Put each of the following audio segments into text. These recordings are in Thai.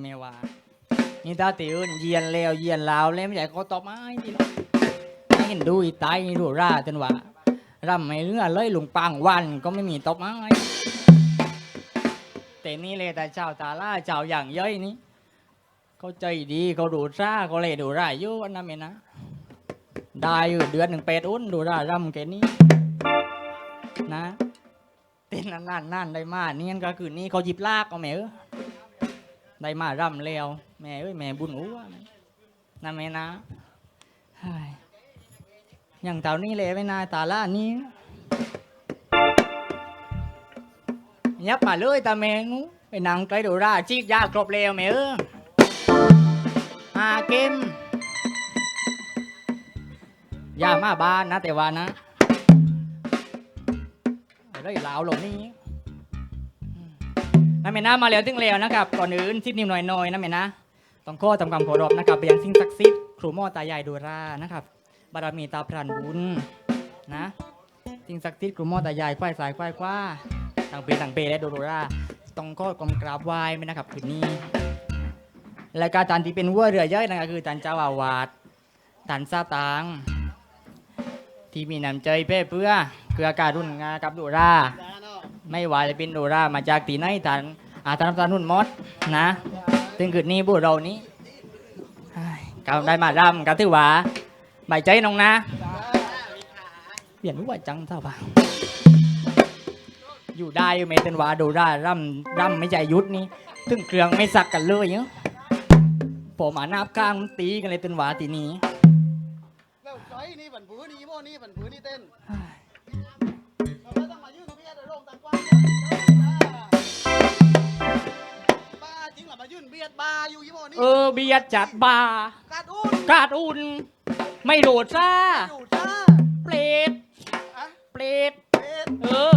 เมว่า นี่ตาติอื่นเยียนแล้วเยียนลาวแล้วไม่ใช่เขาตอบไม้ทีละให้เห็นดูอีตายนี่ดูร่าจนว่ารำไม่เรื่องเลยหลุงปังวันก็ไม่มีตอบไม้แต่นี่เลยแต่เจ้าตาล่าเจ้าอย่างย่อยนี่เขาใจดีเขาดูร่าเขาเลยดูร่าอยู่อันนั้นเองนะได้อยู่เดือนหนึ่งเป็ดอุ้นดูร่ารำแค่นี้นะเต้นนานนั่นได้มากนี่ก็คือนี่เขาหยิบลากเอาแหมเออ ได้มาร่ำแล้ว แม่เอ้ยแม่บุญหัวนั่นแม่นะเฮ้ยอย่างเต่านี้เลยไม่นาตาล่านี้ยับมาเลยตาแม่งูไปนั่งใกล้ดูราจีดยาครบแล้วแม่เอออาเกมยามาบ้านนะแต่ว่านะอะไรลาวหลงนี้ นั่นเมนะมาแล้วถึงแล้วนะครับก่อนอื่นทิดนิวหน่อยหน่อยๆนะเมนะต้องข้อทำความเคารพนะครับไปยังสิ่งศักดิ์สิทธิ์ครูหม่อตายายดูรานะครับบารมีตาพรานบุญนะสิ่งศักดิ์สิทธิ์ครูหม่อตายายควายสายควายคว้าต่างเปต่างเปและดูราต้องข้อกรมกราบไหว้ไหมนะครับคืนนี้และการตันที่เป็นวัวเรือเยอะนั่นก็คือตันเจ้าอาวาสตันซาตางที่มีน้ำใจเพื่อเพื่อเกลือการุ่นงากับดูรา ไม่ว่าจะเป็นโดรามาจากตีไหนทันอาตามตานุ่นมดนะถึงคืนนี้บุเรานี้ก็ได้มารำก็ถือว่าใบใจน้องนะเปลี่ยนว่าจังเท่าป่ะอยู่ได้อยู่เมตันวาโดราร่ำร่ำไม่ใจยุดนี่ถึงเครื่องไม่สักกันเลยเนาะผมอานาบข้างตีกันเลยเป็นวาตีนี้ บียดบาอยู่ยี่โม่นี่เออเบียดจัดบาร์กาดอุ้นกาดอุ่น ไม่โดดซ่าอยู่จ้าเปรตอะเปรตเป็ดเออ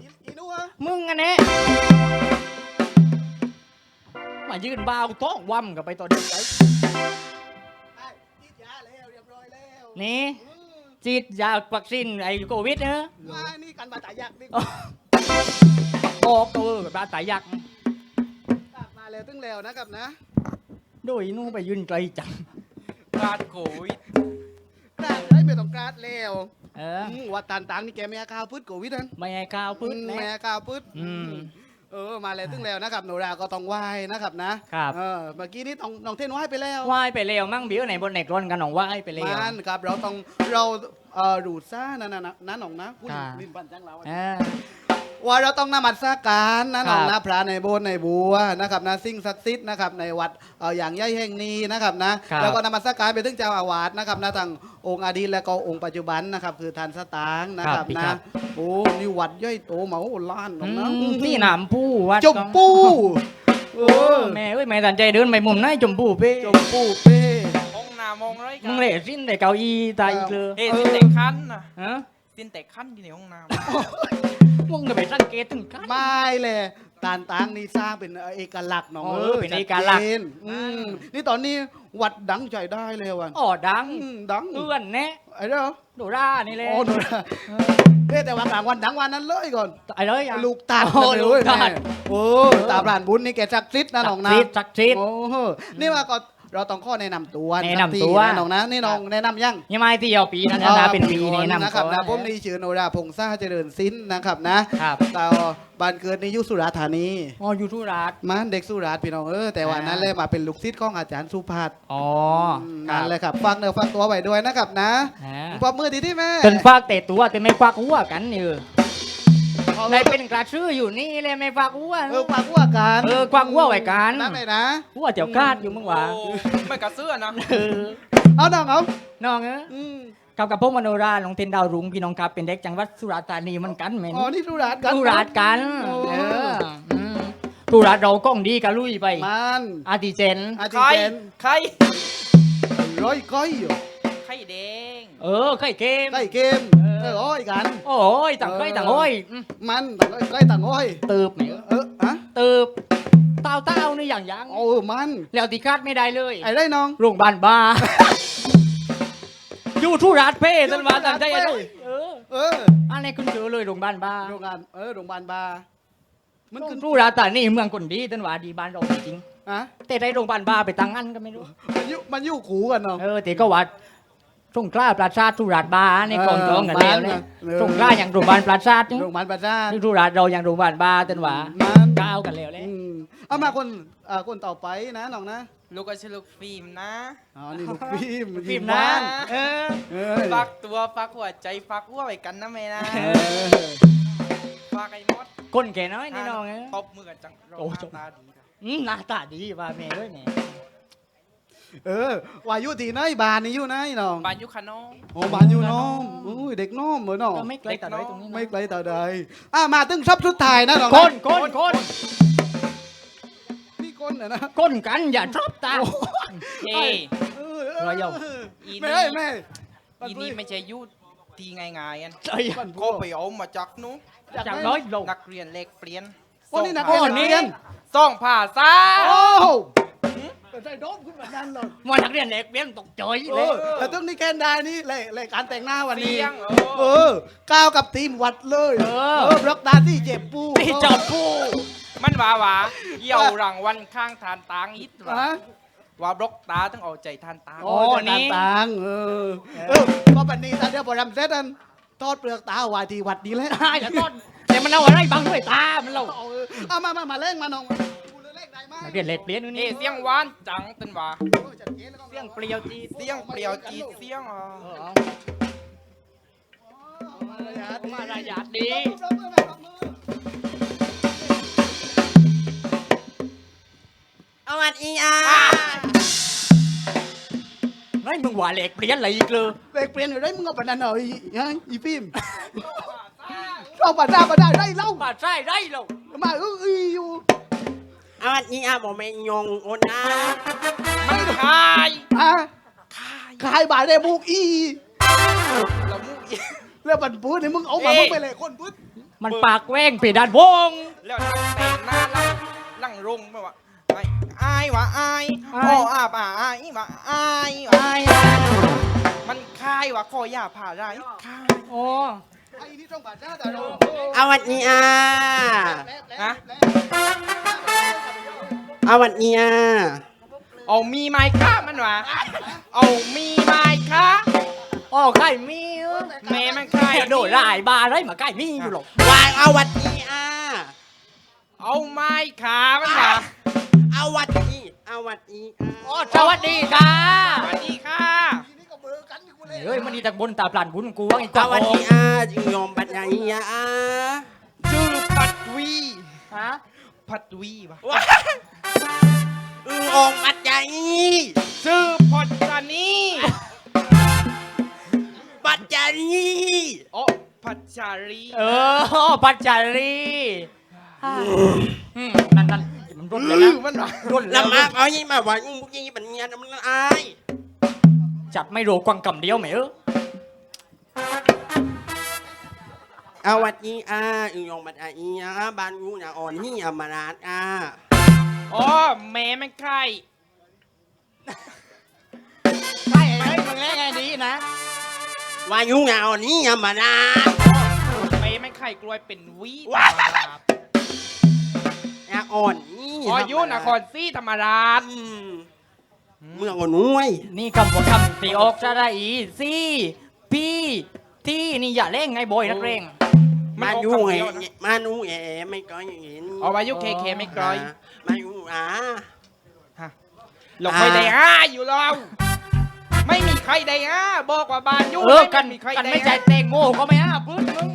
อีอีนัวมึงอันนี้มายืนบ้าวต้องว่ำกับไปตอนนี้ไอ้ไอ้จีดยาแล้วเรียบร้อยแล้วนี่ อืมจีดยาวัคซีนไอ้โควิดเนอะมานี่กันบาดตายยักษ์ดิ ออกตัวแบบตายยักษ์มาแล้ว ตึงแล้วนะครับนะโดยนู่นไปยืนไกลจังกาดโควิดกราดได้ไม่ต้องกราดแล้วเอออืมว่าตันตังนี่แกไม่อาข้าวพืชโควิดนั่นไม่ให้ข้าวพึ่งแม่นะข้าวพืชอืมเออมาแล้วตึงแล้วนะครับโนราก็ต้องไหว้นะครับนะครับ เออเมื่อกี้นี่ต้องน้องเทนไหว้ไปแล้ว ว่ายไปแล้วมั่งบิวไหนบนไหนกรอนกันหนองว่ายไปแล้วมันครับเราต้องเราเอ่อดูดซ่านะนะนะนะน้องนะคุณค่ะ ลินปันจังเราเออ ว่าเราต้องนมัสการนะน้องครันะบพระในโบสถ์ในบัวนะครับนะสิ่งศักดิ์สิทธิ์นะครับในวัดเอ่ออย่างใหญ่แห่งนี้นะครับนะครับแล้วก็นมัสการไปถึงเจ้าอาวาสนะครับนะทางองค์อดีตและก็องค์ปัจจุบันนะครับคือท่านสตางค์นะครับพี่นะครับโอ้นี่วัดใหญ่โตเหมาล้านน้องนะอืมที่หนามผู้วัดจมปูเอเอออแม่เอ้ยแม่ตันใจเดินไปมุมไหนจมปูเป้จมปูเป้มองหน้ามองไรกัมึงเละสิ้นแต่เก้าอี้ตายอีกเลยเอ้ยสินแตกคันนะฮะ สินแตกคันอยู่ในห้องน้มึงก็ไปสังเกตถึงกัน ไม่เลยตานตางนี่สร้างเป็นเอกลักษณ์น้องเอเอออเป็นชัดเอกลักษณ์จนอืมนี่ตอนนี้วัดดังใจได้เลยว่ะอ๋อดังอืมดังเอื้อนแน่ไอ้เด้อโดรานี่เลยโอ้หนูนะเอ้ยแต่ว่ากลางวันดังวันนั้นเลยก่อน ไอ้เลยอะลูกตาดโอ้เลยลูกตาดแม่โอ้ตาบรานบุญนี่แกจักซิดนะน้องนะศักดิ์สิทธิ์ศักดิ์สิทธิ์โอ้โหนี่ว่าก็ เราต้องข้อแนะนำตัวแนะนำตัวสักทีนะน้องนะนี่น้องแนะนำยังยังไม่ที่เอาปีนั้นนะเป็นปีนี้นำนะครับนะก่อผมนี่ชื่อโนราพงษ์ซ่าเจริญสินนะครับนะครับแต่บ้านเกิดในอยุสุราษฎร์ธานีอ๋ออยู่ทุราชมันเด็กสุราษฎร์พี่น้องเออแต่ว่าอ่านั้นเลยมาเป็นลูกศิษย์ของอาจารย์สุภัทรอ๋อคนั่รันบเลยครับฟังเนื้อฟังตัวไว้ด้วยนะครับนะอ่าปรบมือดีที่แม่เป็นฟากเตะตัวแต่ไม่ฟากหัวกันนี่ ในเป็นกระชื่ออยู่นี่เลยไม่ฟากหัวเออควักหัวกันเออควักหัวไว้กันนั่นเลยนะหัวเจียวกาดอยู่มึงำวะโอ้ไม่กระเสื้อนะเออเอาน้องเอาน้องเอ้ยอืมกับกับพวกมโนราลงเทนดาวรุ้งพี่น้องครับเป็นเด็กจังหวัดสุราษฎร์ธานีเหมันกันเหม็นอ๋อนี่สุราษฎร์กันสุราษฎร์กันโอ้เอออืมสุราษฎร์เราก้องดีกันลุยไปมันอาทิเจนอาทิไข่เจนไข่ร้อยก้อยอยู่ไข่แดง เออไข่เกม ใกล้เกมเออ เออโอ้ยกัน โอ้ยต่างไข่ต่างโอ้ยอืมมันต่างร้อยใกล้ต่างอ้อย ตืบเนี่ยเอออะตืบเต้าเต้านี่อย่างยังโอ้มัน แล้วตีคาดไม่ได้เลยไอ้ได้น้อง โรงพยาบาลบ้า อยู่ทุราชเพ่สันวาตันใจอยู่ทุราชเพ่เลยเออเอออันนี้คุณเจอเลยโรงพยาบาลบ้าโรงงานเออโรงพยาบาลบาร์มันมันขึ้คือนทุราชแต่นี่เมืองคนดีตันวาดีบ้านเราจริง ฮะแต่ได้โรงพยาบาลบาไปตั้งอันก็ไม่รู้ มันอยู่มันอยู่ขู่กันเนาะเออแต่ก็ว่า สงกล้าปราชาตุราชบาในกองจองกันแล้วเนี่ยเออ สงกล้าอย่างโรงพยาบาลปราชานี่โรงพยาบาลประชานี่ตุราชเราอย่างโรงพยาบาลบาเต้นหวามันก้าวกันแล้วเลย อืมเอามาคนเอ่อคนต่อไปนะน้องนะลูกก็ชื่อลูกฟิล์มนะอ๋อนี่ลูกฟิล์มฟิล์มบ้านะนเออเอ้ยฟักตัวฟักหัวใจฟักหัวไว้กันนะแม่นะเออฟักไอ้มดก้นแก่น้อยนี่น้องเอ้ย ตบมือกันจังเราโอ้หจน้าบตาดีค่ะอืมหน้าตาดีว่าแม่เอ้ยแม่ เออว่าอยู่ที่ไหนบ้านนี่อยู่ไหนน้องบานยุคาน้อง โอ้บ้านอยู่น้องอุ้ยเด็กน้องเหมือนน้องก็ไม่ไกลแต่ไว้ตรงนี้นะไม่ไกลแต่ใดอะมาถึงซับสุดท้ายนะน้องะก้นก้นก้นนี่ก้นเหรอนะก้นกันอย่าชอบตา เฮ้ย เออเออรอยย่อมอีแม่นี่เอ้ยแม่อีนี่ไม่ใช่ยุทีง่ายๆกันเอ้ยปั้นก็ไปเอามาจากนู้นจากน้อยลง นักเรียนเลขเปลี่ยนโอ้นี่นักโอ้เรียนนี่เรียนซ่องผ่าซ่าโอ้ โหใส่โดมขึ้นมาดันเลยมานักเรียนเล็กเบี้ยงตกใจเอเลยอแล้วต้องนี่แกนได้นี่เลยเลยการแต่งหน้าวันนี้ เสียงเอเอออก้าวกับทีมวัดเลยเออเออบล็อกดาที่เจ็บปูที่จับปูมันว่าว่าเยี่ยวรางวัลข้างทานตางอิดว่าฮะ ว่าบล็อกตาต้องเอาใจทานตาง โอ้ นี่ ต่างๆเออเออก็บันนี้ตาเดียวพอรำเสร็จนั้นทอดเปลือกตาไวายที่วัดนี้แหละอ่าอย่าต้นแต่มันเอาอะไรบังด้วยตา มันเรา เอาเออเอามามามาเล่งมาน้อง นักเรียนเล็กเบี้ยงเอ้นี่เสียงหวานจังเป็นว่าเออจัดเกณฑ์แล้วก็เสียงเปรี้ยวจีดเสียงเปรี้ยวจีดเสียงอะเออเอาเอามารยาทมารยาทดีปรบมือปรบมือเอาวันอีอาไม่มึงว่าเล็กเปลี่ยนอะไรอีกเลยเล็กเปลี่ยนอยู่ได้มึงเอาปานนั้นเหรออีฮะอีฟิล์มเอาปานหน้าก็ได้ได้เล่าบาดใช่ได้เรามาเอออีอยู่เอาวันอีอาบอกไม่ยงโอนนะมันคายฮะขายบาทได้บุกอี ละมุอีแล้วมันพูดนี่มึงเอามาเอ๊ะมึงไปเลยคนพูดมันปากแหว่งปีดานวงแล้วแต่งหน้าลังลังรงไม่ว่าไอ้อายว่ะอายอายโอ้อาป่าอายว่ะอายว่ะไอ้มันคายว่ะคอย่าผ่าไรคายโอ้ไอ้ นี่ต้องบาทหน้าแต่เราเอาวันอีอาฮะเอาวันอีอาเอามีไม้ค้ามันว่ะเอามีไม้ค้าอ๋อไก่มีเออแม่มันคายโดดหลายบาร์ไรมาไก่มีอยู่หรอกวางเอาวันอีอาเอาไม้ขามันว่ะเอาวันอีเอาวันอีอาอ๋อสวัสดีค่ะสวัสดีค่ะทีนี้ ก็เบอร์กันที่กูเลยเฮ้ยมันนี่จากบนตาปลานบุญกูว่าไอ้กเอาวางวันโออีอาจึงยอมปัญญาอีอาชื่อปัดวีฮะปัดวีว่ะอึงองปัญญาอีชื่อพอจานีปัญญาอีโอ้พัชารีเออปัจจารีอืมนั่นนั่นมันรุนเลยลืนะอมันว่ะรุนแล้แล้ววมาเอายี่มาว่าอุ้งพวกยี่ปัญญามันอาย จัดไม่รู้กวางกำเดียวไหมเออเอาวันอีอาอึงยอมปัญญาอีอาบ้านกูอย่าอ่อนนี่อามาราดอาอ๋อแม่มันใครใช่ไอ้มึงแง่ไงดีนะวายุอย่าอ่อนนี่อามาราดแม่มันใครกลวยเป็นวีว้าอย่าอ่อนนี่อ๋อยุนครศรีธรรมราชอืม เมืองอ่อนนุ้ยนี่คำว่าคำตีออกจะได้อีสิพี่ที่นี่อย่าเล่งไงบอยนักเร่งมาออกอยู่คำไงเดียวนะมานูแอไม่ก้อยเห็นอ๋อวายุเคเคไม่กลอยมาอยู่อ่าเราเคยได้ห้าอยู่เราไม่มีใครได้ห้าบอกว่าบ้านยุเออกันมีใครกันได้ไม่ใจห้าแตงโมก็ไม่อ้าพุทธมึง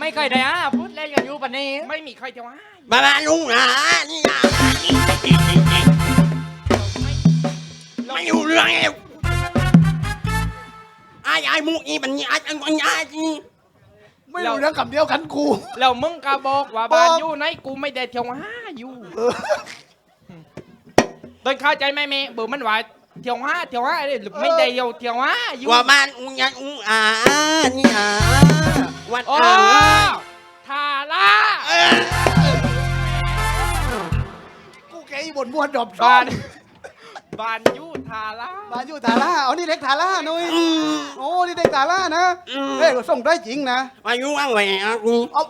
ไม่เคยได้อ้าพุทธเล่นกันอยู่ปะนี้ไม่มีใครจะห้ามามาลุงอะนี่อะ ไม่อยู่เรื่องเอวไอ้ไอ้มุกอีมันนี่ไอ้ไอ้ไอ้ไอ้จีไม่รู้เรื่องคำเดียวกันกู แล้วมึงก็บอกว่าบ้านยุไหนกูไม่ได้เที่ยวห้าอยู่โดยเข้าใจไหมเมย์เบอร์มันว่าเที่ยวห้าเที่ยวห้าเลยหรือไม่ได้เที่ยวเที่ยวห้าอยู่ว่ามันอุ้งยังอุ้งอ่านี่อะวัดโอ้อ่าทาร่ากูแกอีบนมวนดอบซ้อบ้านน บ้านยุทาร่าบ้านอยู่ทาร่าเอานี่เด็กทาร่านุ้ยอืมโอ้นี่เด็กทาร่านะอืมเฮ้ยส่งได้จริงนะอายุว่างแหวงอะนี่เอา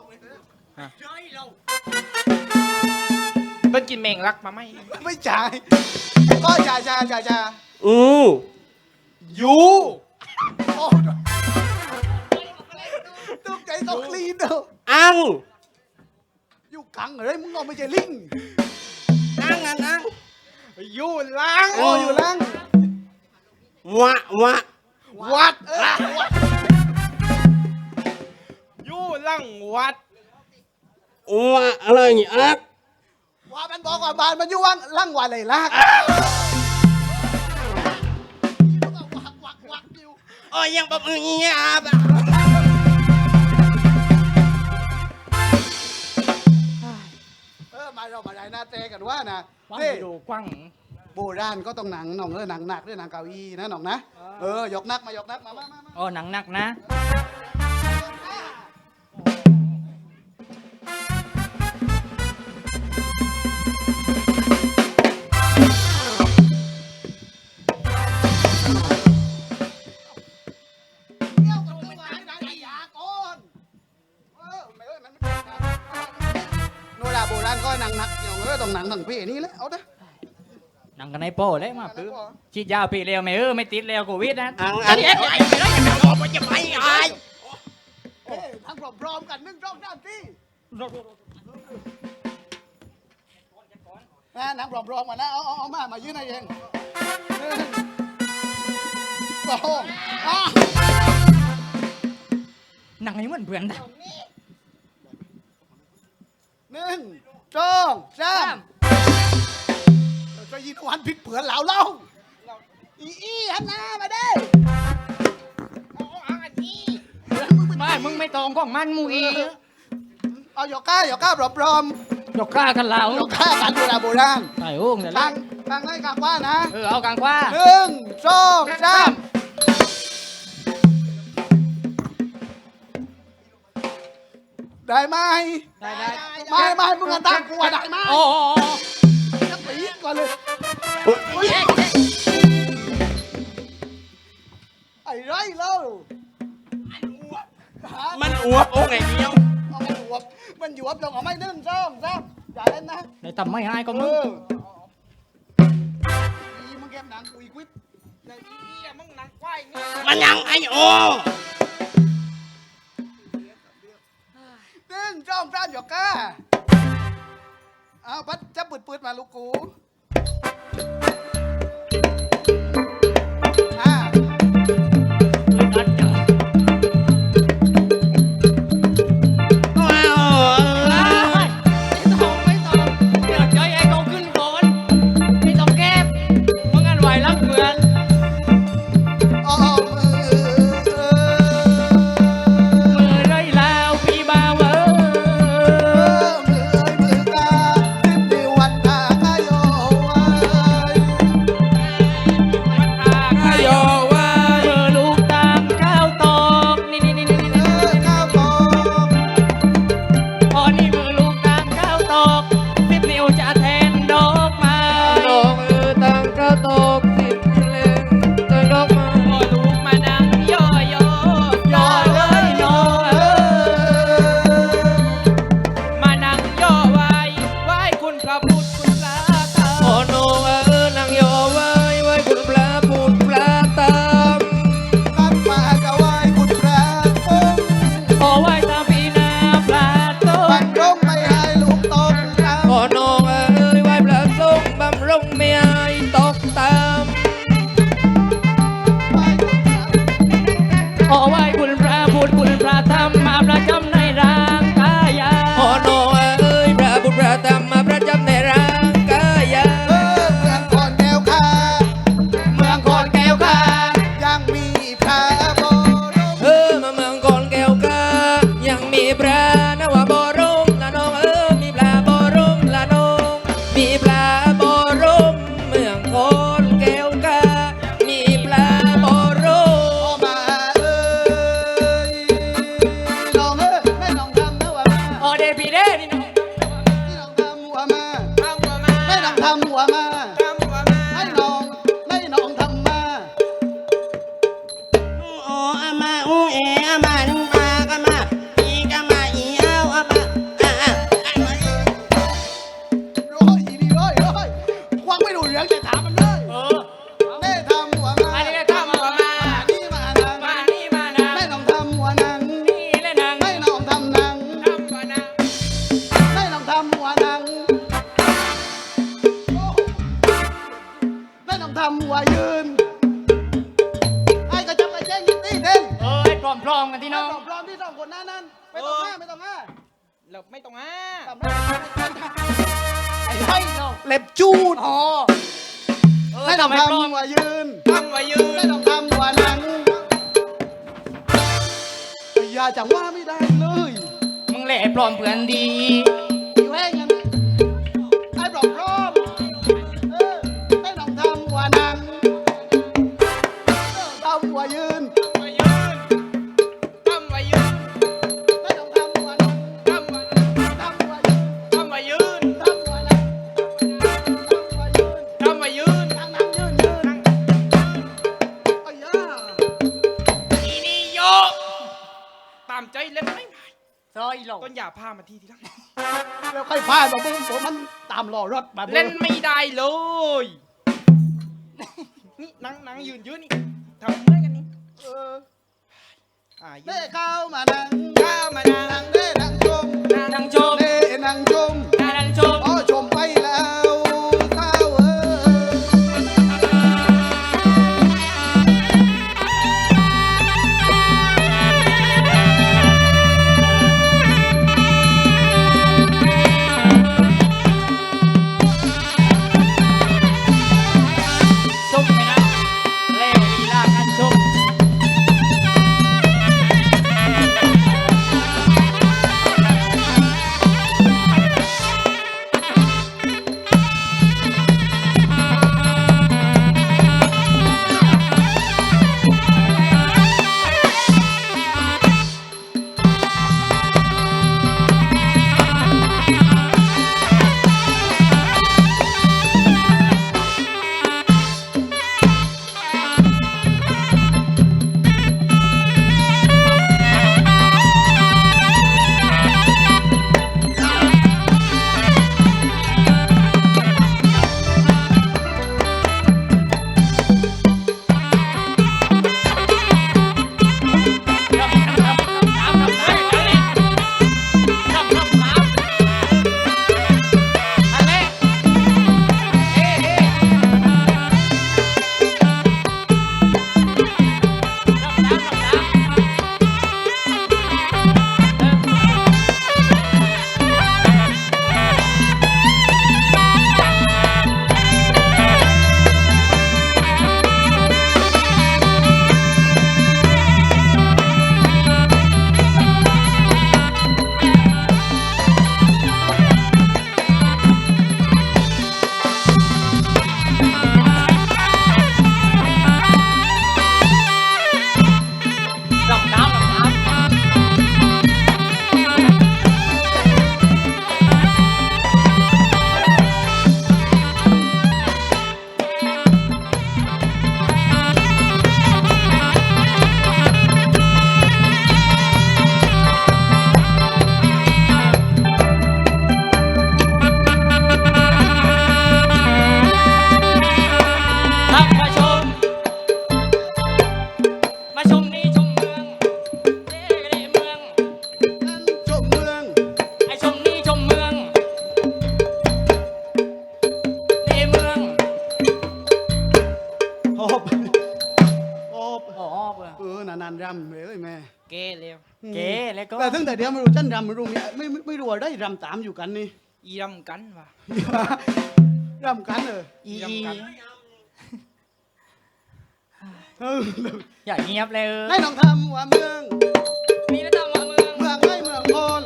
เปิ้นกินแมงลักมาไหมไม่จ่ายก็จ่ายจ่ายจ่ายจ่ายอือยูโอ้ตุ้มใจต้องคลีนเด้ออังอยู่กังเลยมึงเอาไม่ใช่ลิงอังอังอัง ยูลังโอ้อยู่ล่างวะวะวัดเออวัดยูลังวัดวะอะไรนี่อักว่ามันบอกว่าบ้านมันอยู่ว่างล่างวันเลยลากวักวักวักอยู่โอ้ยยังแบบนี้อะบะ เออมาเรามาได้หน้าเตะกันว่านะว่างนี่ดูกว้าง โบราณก็ต้องหนังหน่องเออหนังหนักด้วยหนังเก้าอี้นะหน่องนะ เออ ยกนักมายกนักมามามามาอ๋อหนังหนักนะ กันในโป้เลยมาปื้อฉีดยาปีเร็วไม่เออไม่ติดเร็วโควิดนะอังอังไอ้ไอ้ไม่ได้ยังไม่บอกว่าจะไปไอ้เอ้ยทั้งพร้อมๆกันหนึ่งสองสามสี่นะหนังพร้อมๆกันนะเอาเอาเอามามายืนให้เองหนึ่งสองอะหนังนี้เหมือนเพื่อนนะหนึ่งสองสาม จะยินวันผิดเผือนเหล่าเล่าอีอีหันหน้ามาเด้อ๋ออันนี้ไม่มึงไม่ตรงของมันมูอีเอาหยอกก้าหยอกก้าปลอมยกกล้ากันแล้วๆหยอกก้ากันโบราณโบราณใส่โอ่งเดี๋ยวตั้ละงตั้งให้กลางว่านะเออเอากลางกว่าหนึ่งสองสามได้ไหมได้ได้ไม่ไม่มึงอะตั้งกูอะได้ไหมโอ้โหจะปีดก่ อนเลยไอ้ไรเล่าฮะมันอวบโอ้ไงเดียวเอามันหยวบมันหยวบลงเอาไม่นึ่งซ่องซ่องอย่าเล่นนะได้ทำไม่ให้ก็เอมึงออีมึงเก็บหนังกูอีกวิทแต่อีอะมึงนังควายนี่มันยังไอ้โอ้หนึ่งซ่องซ่ามหยอกก้าเอาพัดจะปืดปืดมาลูกกู พอเออให้ทำไำว่ายืนทำว่ายืนให้ทำว่านั่งอย่าจังว่าไม่ได้เลย มึงแหล่ปลอมเพื่อนดี มาเล่นไม่ได้เลย นี่นั่งนั่งยืนยืนนี่ทำเมื่ยกันนี่เอออ่เด้เข้ามานั่งเข้ามานั่งไเด้นั่งจมนั่งจม แล้วก็แต่ทั้งแต่เดียวไม่รู้จันรำไม่รู้เนี่ยไม่ไม่รู้ว่ได้รำตามอยู่กันนี่ อีรำกันว่ะ รำกันเอออีอีรำกันอย่าเงียบเลย ให้ลองทำว่าเมือง มีระดับว่าเมือง เมืองให้เมืองคน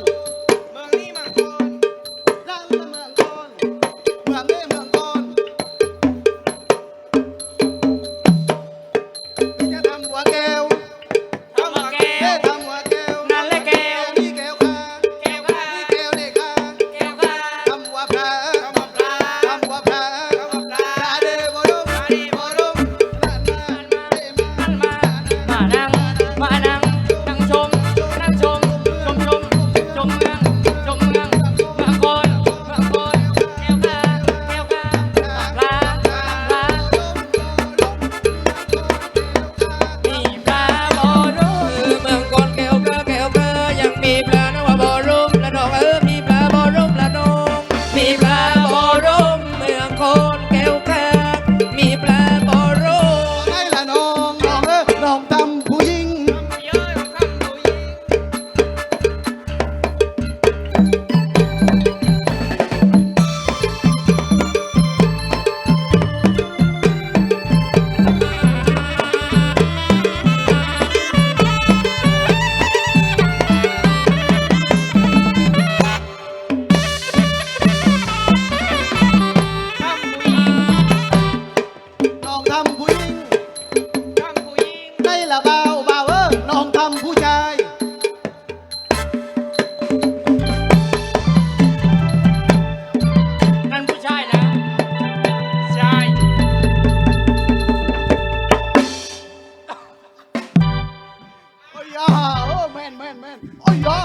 โอ้ยยา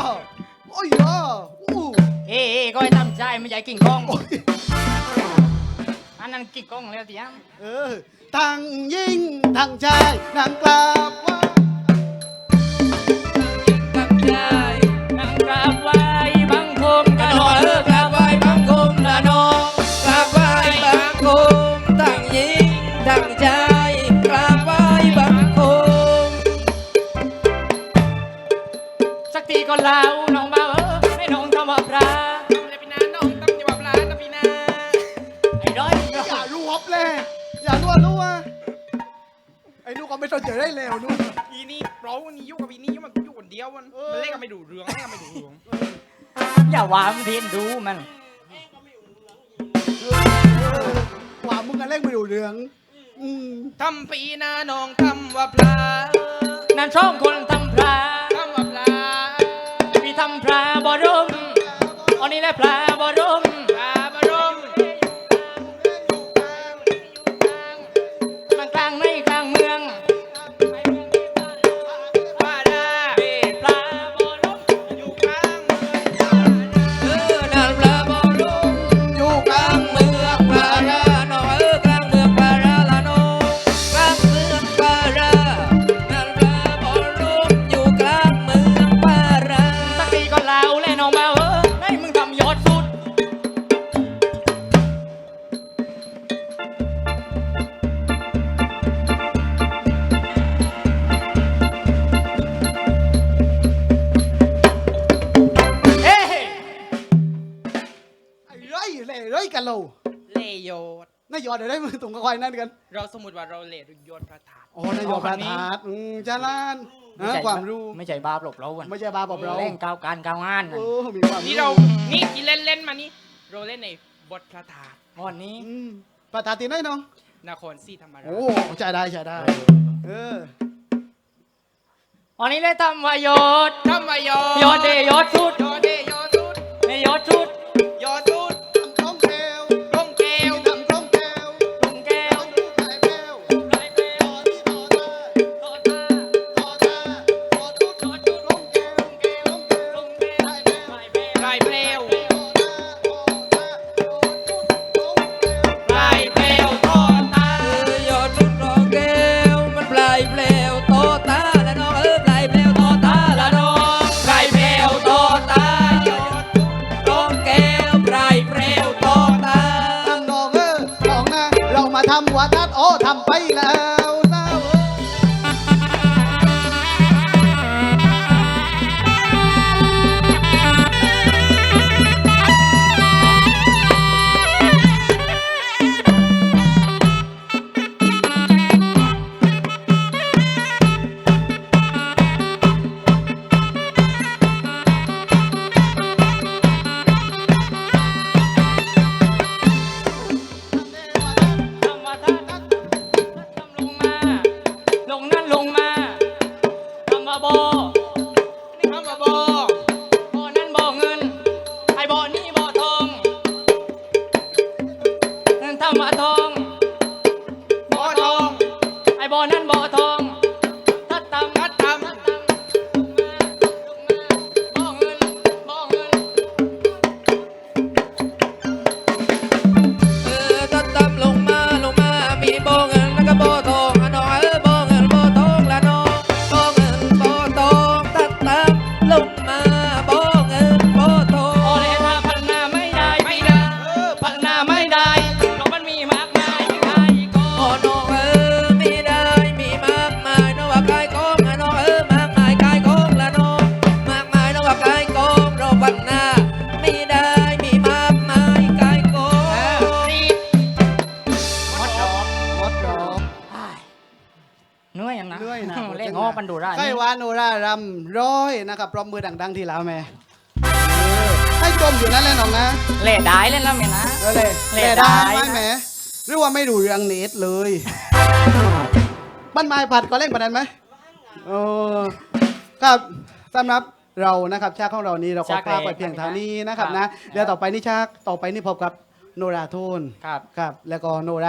อ้ยยาอู้เอ้ยก็ไอ้ตั้ใจไม่ใช่กิ่งกองอันนั้นกิ่งกองแล้วสิฮะเออทางยิงทางใจยนางกลับว่างยิงลับใจนางกลับว่า ก็ไม่สนใจได้แล้วนู่นอีนี่เราวันนี้ยุ่งกับอีนี่ยุ่งมันยุ่งคนเดียวมันเออมันเล่นกันไม่ดูเรื่องเล่นกันไม่ดูเรื่องอย่าว่ามันเทียนดูมันกว่ามึงกันเล่นไม่ดูเรื่องอืมทำปีนาน้องทำว่าปลานั่นช่องคนทำพระทำว่าปลาพี่ทำพระบรมอันนี้แหละพระ ยยอดเดี๋ยวได้มือตุงกับควายนั่นกันเราสมมติว่าเราเลโยนพระธาตุอ๋อนายยอดประทาดอืมจาลานนะความรู้ไม่ใช่บาปหลบเราอะไม่ใช่บาบอกเราเล่นก้าวการก้าวงานเออมีความนี่เรา นี่ที่เล่นเล่นๆมานี่เราเล่นในบทพระธาตุวันนี้อืมประทาดตีน้อยน้อง นครศรีธรรมราช โอ้ใช่ได้ใช่ได้ เออวันนี้ได้ทำวายศทำมายอดยอดเดยอดสุดยอดเดยอดสุดในยอดสุดยอด นะครับปรบมือดัง ๆ ทีแล้วแม่เออให้จมอยู่นั่นแหละน้องนะเล่ได้เล่นแล้วเมียนะเออเลยเล่เล่ได้ได้ไหมแหมหรือว่าไม่ดูเรื่องเนตเลยบ้านไม้ผัดก็เล่นประเด็นไหมเออครับสำหรับเรานะครับชาติของเรานี้เราก็ชาติกล้าไปเพียงเท่านี้นะครับครับนะเดี๋ยวต่อไปนี่ชาติต่อไปนี่พบกับโนราโทนครับครับแล้วก็โนรา